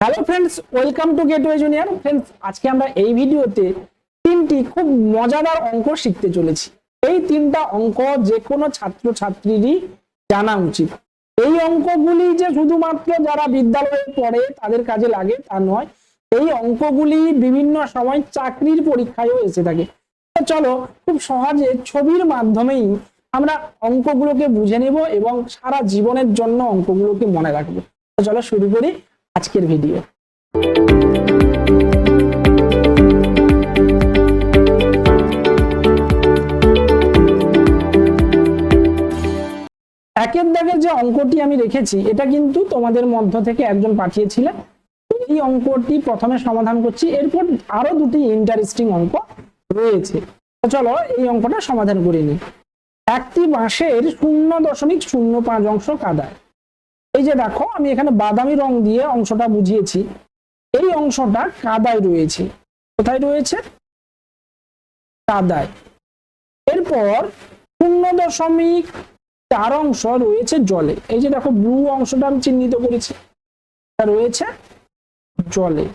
Hello friends welcome to gateway junior friends আজকে আমরা এই ভিডিওতে তিনটি খুব মজাদার অঙ্ক শিখতে চলেছি। এই তিনটা অঙ্ক যে কোনো ছাত্র ছাত্রীরই জানা উচিত। এই অঙ্কগুলি যে শুধুমাত্র যারা বিদ্যালয়ে পড়ে তাদের কাজে লাগে তা নয়, এই অঙ্কগুলি বিভিন্ন সময় চাকরির পরীক্ষায়ও এসে থাকে। তো চলো, খুব সহজে ছবির মাধ্যমেই আমরা অঙ্কগুলোকে বুঝে নেব এবং সারা জীবনের জন্য অঙ্কগুলোকে মনে রাখব। চলো শুরু করি। আজকের ভিডিও। একের দাগের যে অঙ্কটি আমি রেখেছি, এটা কিন্তু তোমাদের মধ্য থেকে একজন পাঠিয়েছিলেন। এই অঙ্কটি প্রথমে সমাধান করছি। এরপর আরও দুটি ইন্টারেস্টিং অঙ্ক রয়েছে। চলো এই অঙ্কটা সমাধান করে নিই। একটি বাঁশের শূন্য দশমিক শূন্য পাঁচ অংশ কাদায়। এই যে দেখো, আমি এখানে বাদামি রং দিয়ে অংশটা বুঝিয়েছি। এই অংশটা কাদায় রয়েছে। কোথায় রয়েছে? কাদায়। এরপর শূন্য দশমিক চার অংশ রয়েছে জলে। এই যে দেখো, ব্লু অংশটা আমি চিহ্নিত করেছি। রয়েছে জলে।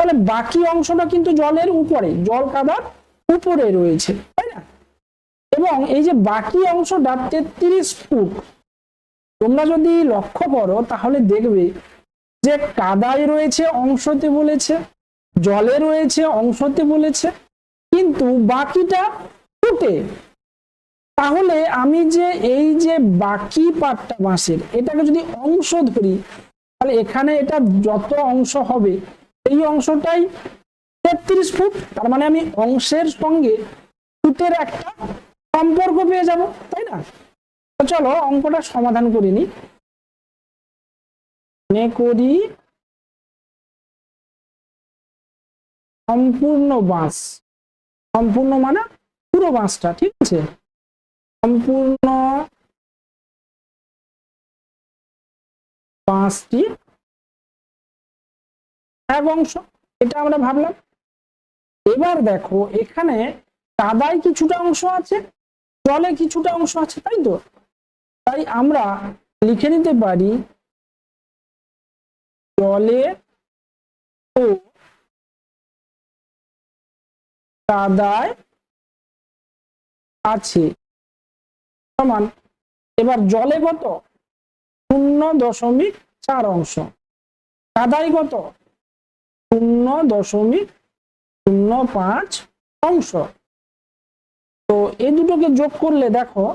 তাহলে বাকি অংশটা কিন্তু জলের উপরে, জল কাদার উপরে রয়েছে, তাই না? এবং এই যে বাকি অংশটা তেত্রিশ ফুট তোমরা যদি লক্ষ্য করো, তাহলে দেখবে যে কাদায় রয়েছে অংশতে বলেছে, জলে রয়েছে অংশতে বলেছে, কিন্তু বাকিটা ফুটে। তাহলে আমি যে এই যে বাকি পাটটা বাঁশের, এটাকে যদি অংশ ধরি, তাহলে এখানে এটা যত অংশ হবে, এই অংশটাই তেত্রিশ ফুট, তার মানে আমি অংশের সঙ্গে ফুটের একটা সম্পর্ক পেয়ে যাব, তাই না? চলো অঙ্কটা সমাধান করিনি। মনে করি সম্পূর্ণ বাঁশ। সম্পূর্ণ মানে পুরো বাঁশটা, ঠিক আছে? সম্পূর্ণ পাঁচটি এক অংশ, এটা আমরা ভাবলাম। এবার দেখো, এখানে কাদায় কিছুটা অংশ আছে, জলে কিছুটা অংশ আছে, তাই তো? তাই আমরা লিখে নিতে পারি জলে ও কাদায় আছে। সমান, এবার জলে কত? শূন্য দশমিক চার অংশ। কাদায় কত? শূন্য দশমিক শূন্য পাঁচ অংশ। তো এই দুটোকে যোগ করলে দেখো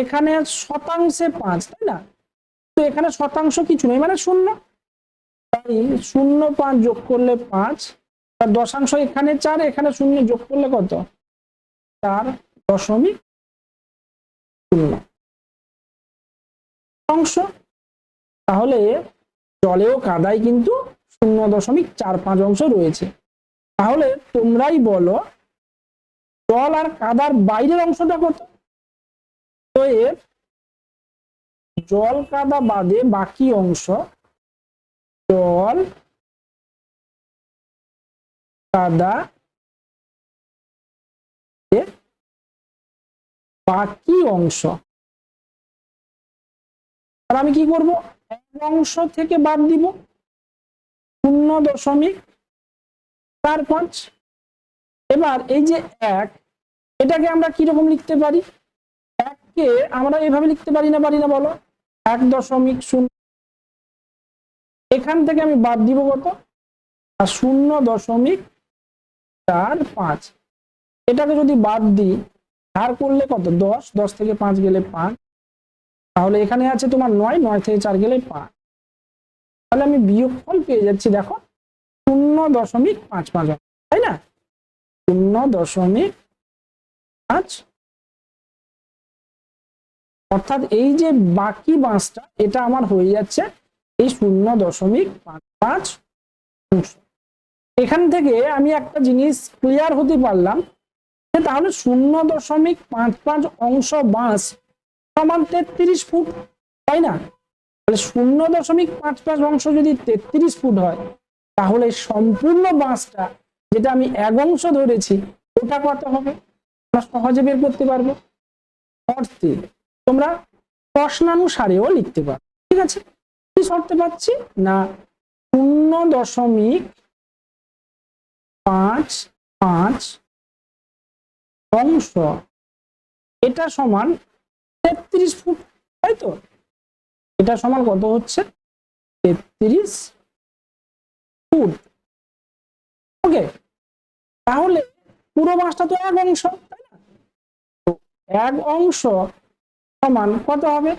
এখানে শতাংশে পাঁচ, তাই না? তো এখানে শতাংশ কিছু নেই মানে শূন্য। তাই শূন্য পাঁচ যোগ করলে পাঁচ আর দশাংশ এখানে চার, এখানে শূন্য যোগ করলে কত? চার দশমিক শূন্য। অংশ তাহলে জলেও কাদায় কিন্তু শূন্য দশমিক চার পাঁচ অংশ রয়েছে। তাহলে তোমরাই বলো, জল আর কাদার বাইরের অংশটা কত? এর জল কাদা বাদে বাকি অংশ জল কাদা বাকি অংশ। আর আমি কি করব? এক অংশ থেকে বাদ দিব। শূন্য দশমিক চার পাঁচ। এবার এই যে এক, এটাকে আমরা কীরকম লিখতে পারি? এককে আমরা এভাবে লিখতে পারি না পারি না, বলো? এক দশমিক শূন্য। এখান থেকে আমি বাদ দিব কত? আর শূন্য দশমিক চার পাঁচ। এটাকে যদি বাদ দিই ধার করলে কত? দশ দশ থেকে পাঁচ গেলে পাঁচ। তাহলে এখানে আছে তোমার নয় নয় থেকে চার গেলে পাঁচ। তাহলে আমি বিয়োগফল পেয়ে যাচ্ছি, দেখো। শূন্য দশমিক পাঁচ পাঁচ। তাই না? শূন্য দশমিক পাঁচ অর্থাৎ এই যে বাকি বাঁশটা এটা আমার হয়ে যাচ্ছে এই শূন্য দশমিক পাঁচ অংশ এখান থেকে আমি একটা জিনিস ক্লিয়ার হতে পারলাম যে তাহলে শূন্য দশমিক পাঁচ পাঁচ অংশ বাঁশ সমান তেত্রিশ ফুট, তাই না? তাহলে শূন্য দশমিক পাঁচ পাঁচ অংশ যদি তেত্রিশ ফুট হয়, তাহলে সম্পূর্ণ বাঁশটা যেটা আমি এক অংশ ধরেছি, ওটা কত হবে? আমরা সহজে বের করতে পারব। অর্থে তোমরা প্রশ্নানুসারেও লিখতে পারো, ঠিক আছে? কি শর্তে পাচ্ছি? না, শূন্য দশমিক পাঁচ পাঁচ অংশ, এটা সমান তেত্রিশ ফুট, তাই তো? এটা সমান কত হচ্ছে? তেত্রিশ ফুট। ওকে, তাহলে পুরো মাসটা তো এক অংশ, তাই না? এক অংশ সমান কত হবে?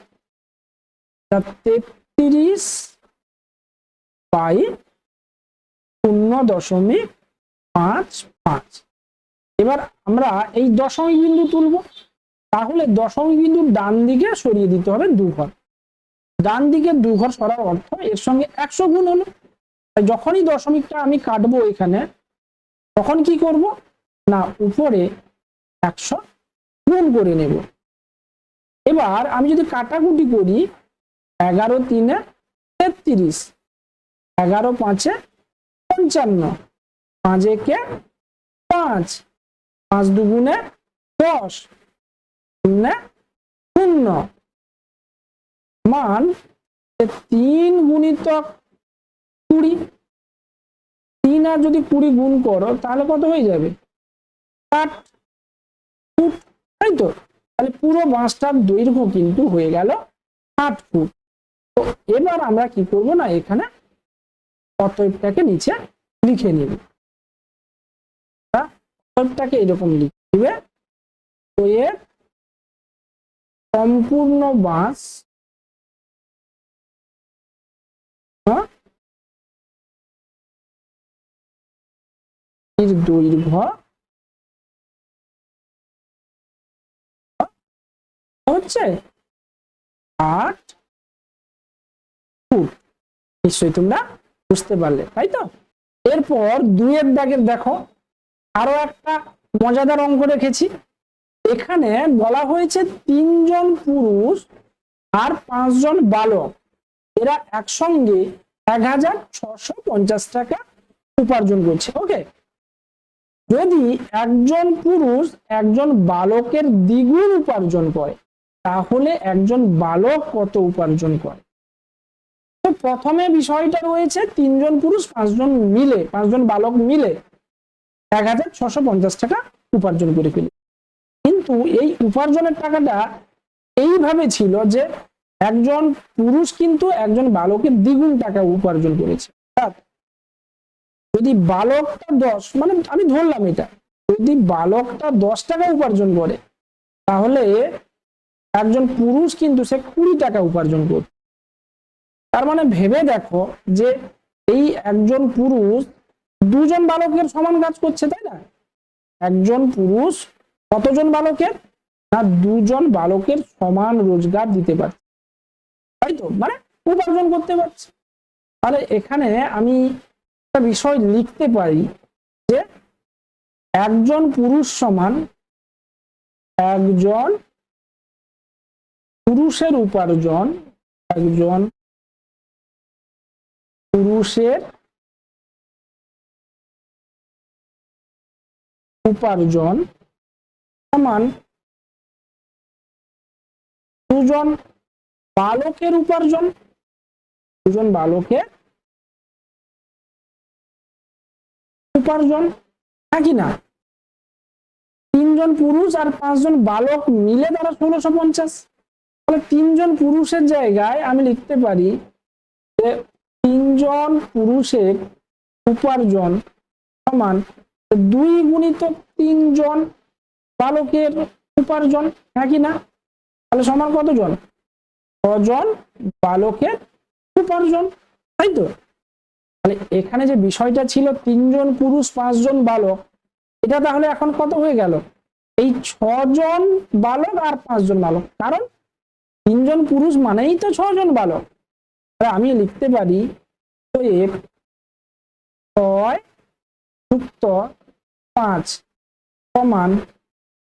তেত্রিশ বাই শূন্য দশমিক পাঁচ পাঁচ। এবার আমরা এই দশমিক বিন্দু তুলব, তাহলে দশমিক বিন্দু ডান দিকে সরিয়ে দিতে হবে দু ঘর ডান দিকে দু ঘর সরার অর্থ এর সঙ্গে একশো গুণ হলো। যখনই দশমিকটা আমি কাটবো এখানে, তখন কি করব? না, উপরে একশো গুণ করে নেব। এবার আমি যদি কাটাকুটি করি এগারো তিনে তেত্রিশ, এগারো পাঁচে পঞ্চান্ন, পাঁচ একে পাঁচ পাঁচ দুগুণে দশ শূন্য শূন্য। মান তিন গুণিতক কুড়ি, তিন আর যদি কুড়ি গুণ করো তাহলে কত হয়ে যাবে? ষাট ফুট তাই তো? তাহলে পুরো বাঁশটার দৈর্ঘ্য কিন্তু হয়ে গেল ষাট ফুট তো এবার আমরা কি করব না, এখানে অতএবটাকে নিচে লিখে নিব অতএবটাকে এরকম লিখে তো এর সম্পূর্ণ বাঁশ? দৈর্ঘ্য হচ্ছে আট ফুট নিশ্চয়ই তোমরা বুঝতে পারলে, তাই তো? এরপর দুইয়ের দাগের দেখো, আরও একটা মজাদার অঙ্ক রেখেছি। এখানে বলা হয়েছে তিনজন পুরুষ আর পাঁচজন বালক। এরা একসঙ্গে এক হাজার ছশো পঞ্চাশ টাকা উপার্জন করছে, ওকে? যদি একজন পুরুষ একজন বালকের দ্বিগুণ উপার্জন করে তাহলে একজন বালক কত উপার্জন করে? তো প্রথমে বিষয়টা রয়েছে তিনজন পুরুষ, পাঁচজন মিলে, পাঁচজন বালক মিলে এক হাজার ছশো পঞ্চাশ টাকা উপার্জন করে ফেলে। কিন্তু এই উপার্জনের টাকাটা এইভাবে ছিল যে একজন পুরুষ কিন্তু একজন বালকের দ্বিগুণ টাকা উপার্জন করেছে। যদি বালকটা দশ মানে আমি ধরলাম এটা, যদি বালকটা দশ টাকা উপার্জন করে, তাহলে একজন পুরুষ কিন্তু সে কুড়ি টাকা উপার্জন করবে তার মানে ভেবে দেখো যে এই একজন পুরুষ দুজন বালকের সমান কাজ করছে, তাই না? একজন পুরুষ কতজন বালকের? না, দুজন বালকের সমান রোজগার দিতে পারছে। তাই তো? মানে উপার্জন করতে পারছে। তাহলে এখানে আমি একটা বিষয় লিখতে পারি যে একজন পুরুষ সমান একজন পুরুষের উপার্জন, একজন পুরুষের উপার্জন সমান দুজন বালকের উপার্জন, দুজন বালকের উপার্জন নাকি না? তিনজন পুরুষ আর পাঁচজন বালক মিলে তারা ষোলোশো পঞ্চাশ। তাহলে তিনজন পুরুষের জায়গায় আমি লিখতে পারি যে তিনজন পুরুষের উপার্জন সমান দুই গুণিত তিনজন বালকের উপার্জন নাকি না? তাহলে সমান কতজন? ছজন বালকের উপার্জন, তাই তো? তাহলে এখানে যে বিষয়টা ছিল তিনজন পুরুষ, পাঁচজন বালক, এটা তাহলে এখন কত হয়ে গেল? এই ছজন বালক আর পাঁচজন বালক। কারণ তিনজন পুরুষ মানেই তো ছজন বালক। আমি লিখতে পারি যুক্ত পাঁচ সমান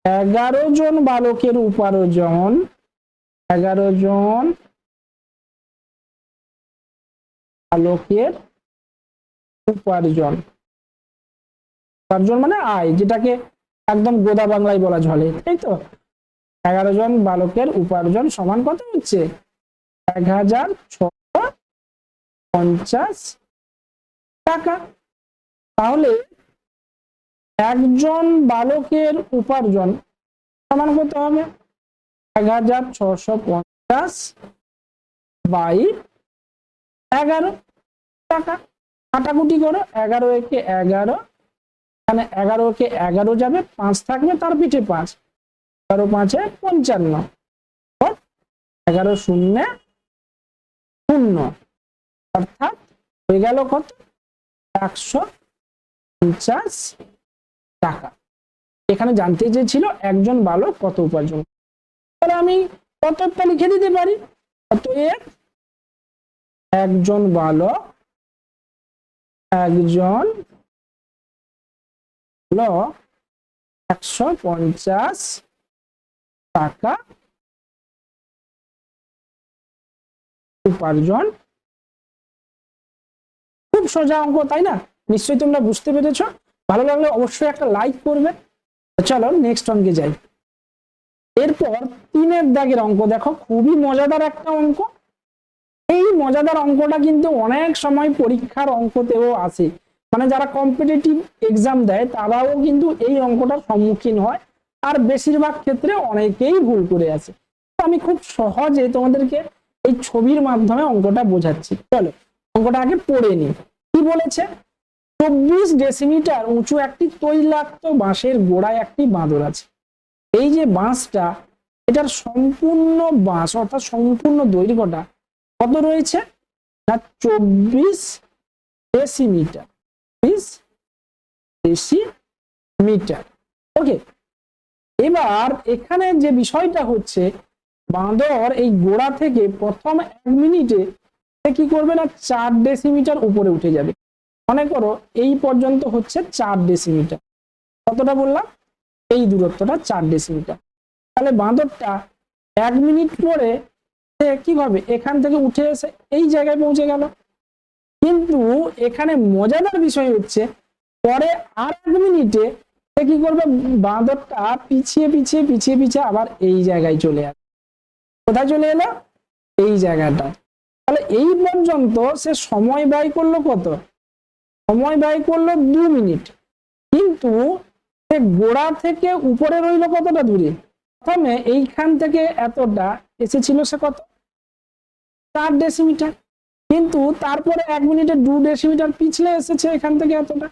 এগারো জন বালকের উপার্জন। এগারো জন বালকের উপার্জন। উপার্জন মানে আয়, যেটাকে একদম গোদা বাংলায় বলা চলে, তাই তো? এগারো জন বালকের উপার্জন সমান কত হচ্ছে? এক হাজার ছশো পঞ্চাশ টাকা। তাহলে একজন বালকের উপার্জন সমান কত হবে? এক হাজার ছশো পঞ্চাশ বাই এগারো টাকা। কাটাকুটি করো, এগারো একে এগারো মানে এগারো কে এগারো যাবে, পাঁচ থাকবে তার পিঠে পাঁচ। এগারো পাঁচে পঞ্চান্ন। এগারো শূন্য শূন্য। অর্থাৎ হয়ে গেল কত? একশো পঞ্চাশ টাকা। এখানে জানতে চেয়েছিল একজন বালক কত উপার্জন। তাহলে আমি কতটা লিখে দিতে পারি? অতএব একজন বালক, একজন একশো পঞ্চাশ টাকা উপার্জন। খুব সোজা অঙ্ক, তাই না? নিশ্চয়ই তোমরা বুঝতে পেরেছ। ভালো লাগলে অবশ্যই একটা লাইক করবে। চলো নেক্সট অঙ্কে যাই। এরপর তিনের দাগের অঙ্ক দেখো, খুবই মজাদার একটা অঙ্ক। এই মজাদার অঙ্কটা কিন্তু অনেক সময় পরীক্ষার অঙ্কতেও আসে। মানে যারা কম্পিটিটিভ এক্সাম দেয়, তারাও কিন্তু এই অঙ্কটার সম্মুখীন হয়। আর বেশিরভাগ ক্ষেত্রে অনেকেই ভুল করে আছে। তো আমি খুব সহজে তোমাদেরকে এই ছবির মাধ্যমে অঙ্কটা বোঝাচ্ছি। চলো, অঙ্কটা আগে পড়ে নি কি বলেছে? চব্বিশ ডেসিমিটার উঁচু একটি তৈলাক্ত বাঁশের গোড়ায় একটি বাঁদর আছে। এই যে বাঁশটা, এটার সম্পূর্ণ বাঁশ অর্থাৎ সম্পূর্ণ দৈর্ঘ্যটা কত রয়েছে? না, চব্বিশ ডেসিমিটার। বিশ ডেসিমিটার। ওকে এবার এখানে যে বিষয়টা হচ্ছে, বাঁদর এই গোড়া থেকে প্রথম এক মিনিটে সে কি করবে না, চার ডেসিমিটার উপরে উঠে যাবে। মনে করো এই পর্যন্ত হচ্ছে চার ডেসিমিটার কতটা বললাম? এই দূরত্বটা চার ডেসিমিটার তাহলে বাঁদরটা এক মিনিট পরে সে কি হবে এখান থেকে উঠে এসে এই জায়গায় পৌঁছে গেল। কিন্তু এখানে মজাদার বিষয় হচ্ছে, পরে আর এক মিনিটে কি করবে? বাঁদরটা পিছিয়ে পিছিয়ে পিছিয়ে পিছিয়ে আবার এই জায়গায় চলে আসে। কোথায় চলে এলো? এই জায়গাটা। তাহলে এই পর্যন্ত সে সময় ব্যয় করল কত? সময় ব্যয় করল দু মিনিট। কিন্তু সে গোড়া থেকে উপরে রইল কতটা দূরে? প্রথমে এইখান থেকে এতটা এসেছিল সে কত? চার ডেসিমিটার কিন্তু তারপরে এক মিনিটে দু ডেসিমিটার পিছলে এসেছে এখান থেকে এতটা।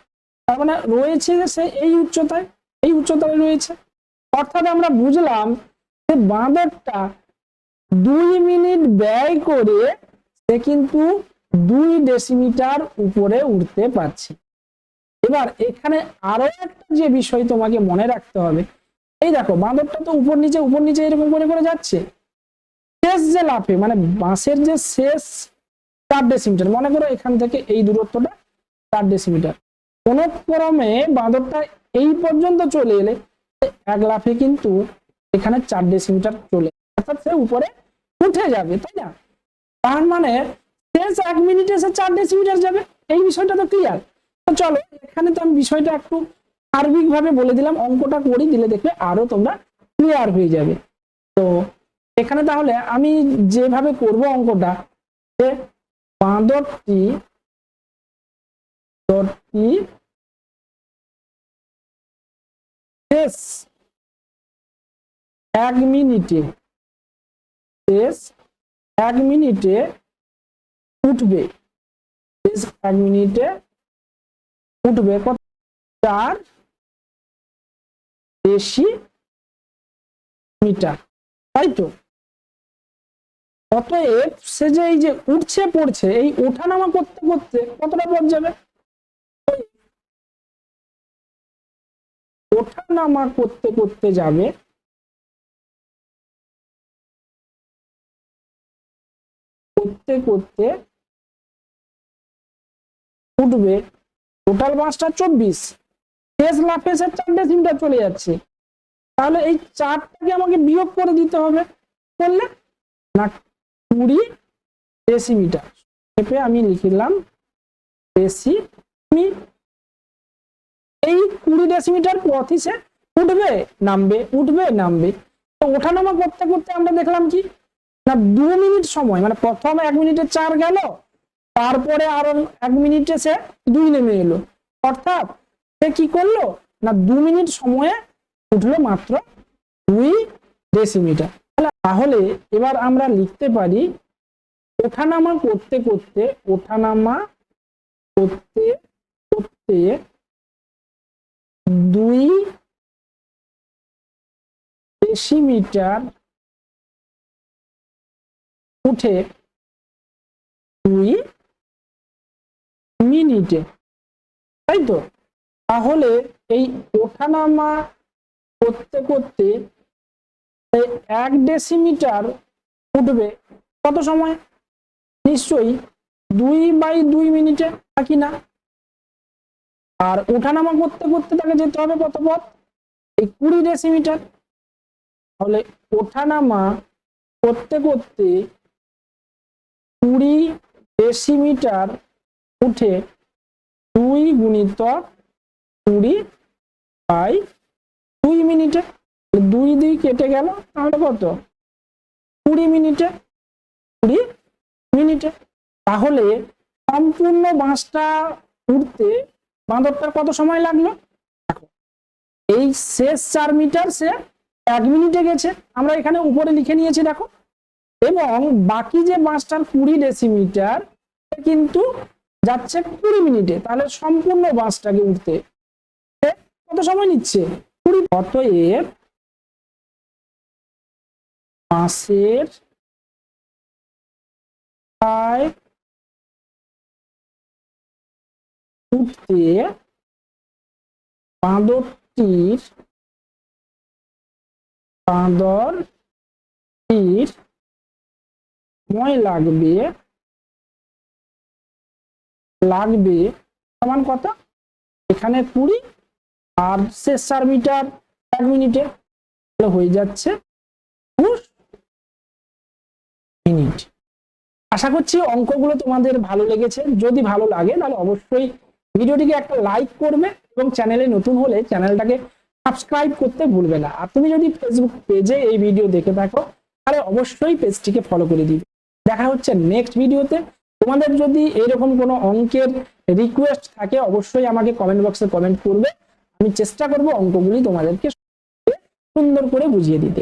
তার মানে রয়েছে সে এই উচ্চতায় এই উচ্চতায় রয়েছে। অর্থাৎ আমরা বুঝলাম যে বাঁদরটা দুই মিনিট ব্যয় করে সে কিন্তু দুই ডেসিমিটার উপরে উঠতে পারছে। এবার এখানে আরও একটা যে বিষয় তোমাকে মনে রাখতে হবে, এই দেখো বাঁদরটা তো উপর নিচে উপর নিচে এরকম করে করে যাচ্ছে। শেষ যে লাফে মানে বাঁশের যে শেষ চার ডেসিমিটার মনে করো এখান থেকে এই দূরত্বটা চার ডেসিমিটার কোন ক্রমে বাঁদরটা এই পর্যন্ত চলে এলে এক লাফে কিন্তু এখানে চার ডেসিমিটার চলে অর্থাৎ সে উপরে উঠে যাবে, তাই না? তার মানে শেষ এক মিনিটে সে চার ডেসিমিটার যাবে। এই বিষয়টা তো ক্লিয়ার তো চলো, এখানে তো আমি বিষয়টা একটু সার্বিক ভাবে বলে দিলাম, অঙ্কটা করি, দিলে দেখবে আরও তোমরা ক্লিয়ার হয়ে যাবে। তো এখানে তাহলে আমি যেভাবে করব অঙ্কটা, যে বাঁদরটি শেষ এক মিনিটে শেষ এক মিনিটে উঠবে। শেষ এক মিনিটে উঠবে। কত? চার বেশি মিটার তাই তো? অতএব সে যে এই যে উঠছে পড়ছে, এই ওঠানামা করতে করতে কতটা পথ যাবে? ওঠানামা করতে করতে যাবে। করতে করতে উঠবে। টোটাল বাসটা চব্বিশ। শেষ লাফে সে চারটে সিমটা চলে যাচ্ছে। তাহলে এই চারটাকে আমাকে বিয়োগ করে দিতে হবে। করলে না, কুড়ি ডেসিমিটার আমি লিখলাম ডেসিমি এই কুড়ি ডেসিমিটার পথ সে উঠবে, নামবে উঠবে, নামবে। তো ওঠানামা করতে করতে আমরা দেখলাম কি, না দু মিনিট সময় মানে প্রথম এক মিনিটে চার গেল, তারপরে আরও এক মিনিটে সে দুই নেমে এলো। অর্থাৎ সে কি করল, না দু মিনিট সময়ে উঠল মাত্র দুই ডেসিমিটার তাহলে এবার আমরা লিখতে পারি, ওঠানামা করতে করতে, ওঠানামা করতে করতে দুই ডেসিমিটার উঠে দুই মিনিটে, তাই তো? তাহলে এই ওঠানামা করতে করতে এক ডেসিমিটার উঠবে কত সময়? নিশ্চয়ই দুই বাই দুই মিনিটে নাকি না? আর ওঠানামা করতে করতে তাকে যেতে হবে কত পথ এই কুড়ি ডেসিমিটার তাহলে ওঠানামা করতে করতে কুড়ি ডেসিমিটার উঠে দুই গুণিত কুড়ি বাই দুই মিনিটে। দুই দুই কেটে গেল, তাহলে কত? কুড়ি মিনিটে কুড়ি মিনিটে। তাহলে সম্পূর্ণ বাঁশটা উঠতে বাঁদরটার কত সময় লাগল? এই শেষ চার মিটার সে এক মিনিটে গেছে। আমরা এখানে উপরে লিখে নিয়েছি, দেখো। এবং বাকি যে বাঁশটার কুড়ি ডেসিমিটার কিন্তু যাচ্ছে কুড়ি মিনিটে। তাহলে সম্পূর্ণ বাঁশটাকে উঠতে কত সময় নিচ্ছে? কুড়ি অতএব বাঁশের উঠতে বাঁদরটির বাঁদরটির সময় লাগবে লাগবে সমান কত এখানে কুড়ি আর শেষ চার মিটার এক মিনিটে হয়ে যাচ্ছে মিনিট। আশা করছি অঙ্কগুলো তোমাদের ভালো লেগেছে। যদি ভালো লাগে তাহলে অবশ্যই ভিডিওটিকে একটা লাইক করবে এবং চ্যানেলে নতুন হলে চ্যানেলটাকে সাবস্ক্রাইব করতে ভুলবে না। আর তুমি যদি ফেসবুক পেজে এই ভিডিও দেখে থাকো, তাহলে অবশ্যই পেজটিকে ফলো করে দিবে। দেখা হচ্ছে নেক্সট ভিডিওতে তোমাদের যদি এরকম কোনো অঙ্কের রিকোয়েস্ট থাকে, অবশ্যই আমাকে কমেন্ট বক্সে কমেন্ট করবে। আমি চেষ্টা করব অঙ্কগুলি তোমাদেরকে সুন্দর করে বুঝিয়ে দিতে।